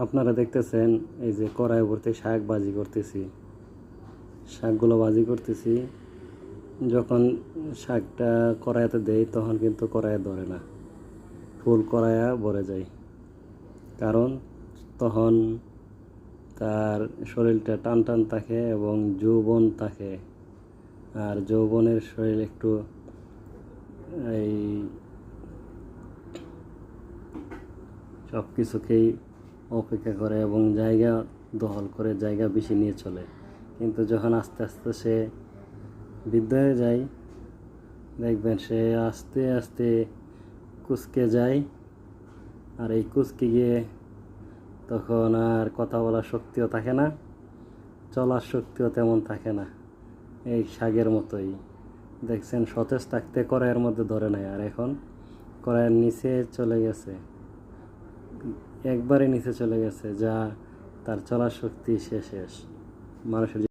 আপনারা দেখতেছেন এই যে কড়াই ভর্তি শাক ভাজি করতেছি। শাকগুলো ভাজি করতেছি। যখন শাকটা কড়াইতে দেই, তখন কিন্তু কড়াইয়ে ধরে না। ফুল কড়াইয়া ভরে যায়। কারণ তখন তার শরীরটা টান টান থাকে এবং যৌবন থাকে। আর যৌবনের শরীর একটু এই সব কিছুকেই অপেক্ষা করে এবং জায়গা দখল করে জায়গা বেশি নিয়ে চলে। কিন্তু যখন আস্তে আস্তে সে বৃদ্ধ হয়ে যায়, দেখবেন সে আস্তে আস্তে কুচকে যায় আর এই কুচকে গিয়ে তখন আর কথা বলার শক্তিও থাকে না, চলার শক্তিও তেমন থাকে না। এই শাকের মতোই। দেখছেন সতেজ থাকতে কড়াইয়ের মধ্যে ধরে নেয় আর এখন কড়াইয়ের নিচে চলে গেছে। একবারে নিচে চলে গেছে যা তার চলার শক্তি শেষ শেষ। মানুষের